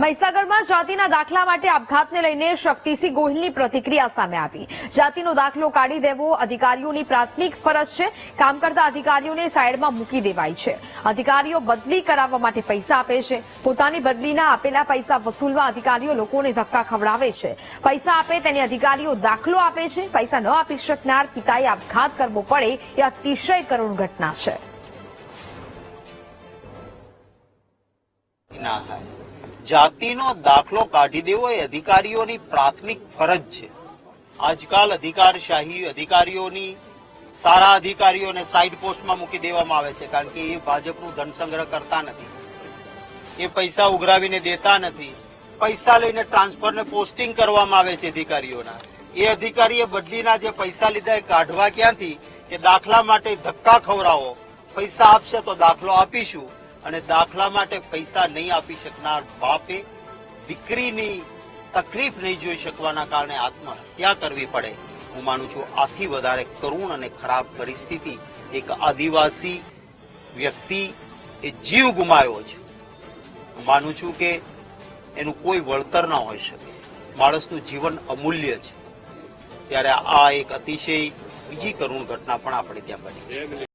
મહીસાગરમાં જાતિના દાખલા માટે આપઘાતને લઈને શક્તિસિંહ ગોહિલની પ્રતિક્રિયા સામે આવી. જાતિનો દાખલો કાઢી દેવો અધિકારીઓની પ્રાથમિક ફરજ છે. કામ કરતા અધિકારીઓને સાઈડમાં મૂકી દેવાય છે. અધિકારીઓ બદલી કરાવવા માટે પૈસા આપે છે. પોતાની બદલીના આપેલા પૈસા વસૂલવા અધિકારીઓ લોકોને ધક્કા ખવડાવે છે. પૈસા આપે તેને અધિકારીઓ દાખલો આપે છે. પૈસા ન આપી શકનાર પિતાએ આપઘાત કરવો પડે એ અતિશય કરુણ ઘટના છે. ના થાય. જાતિનો દાખલો કાઢી દેવો એ અધિકારીઓની પ્રાથમિક ફરજ છે. આજકાલ અધિકારશાહી અધિકારીઓની સારા અધિકારીઓને સાઈડ પોસ્ટમાં મૂકી દેવામાં આવે છે કારણ કે એ ભાજપનું ધન સંગ્રહ કરતા નથી. એ પૈસા ઉઘરાવીને દેતા નથી. પૈસા લઈને ટ્રાન્સફરને પોસ્ટિંગ કરવામાં આવે છે અધિકારીઓના. એ અધિકારીએ બદલીના જે પૈસા લીધા એ કાઢવા ક્યાંથી? કે દાખલા માટે ધક્કા ખવડાવો. પૈસા આપશે તો દાખલો આપીશું. અને દાખલા માટે પૈસા નહીં આપી શકનાર બાપે દીકરીની તકલીફ નહીં જોઈ શકવાના કારણે આત્મહત્યા કરવી પડે. હું માનું છું આથી વધારે કરુણ અને ખરાબ પરિસ્થિતિ એક આદિવાસી વ્યક્તિ એ જીવ ગુમાવ્યો છે. હું માનું છું કે એનું કોઈ વળતર ન હોઈ શકે. માણસનું જીવન અમૂલ્ય છે. ત્યારે આ એક અતિશય બીજી કરુણ ઘટના પણ આપણે ત્યાં બની છે.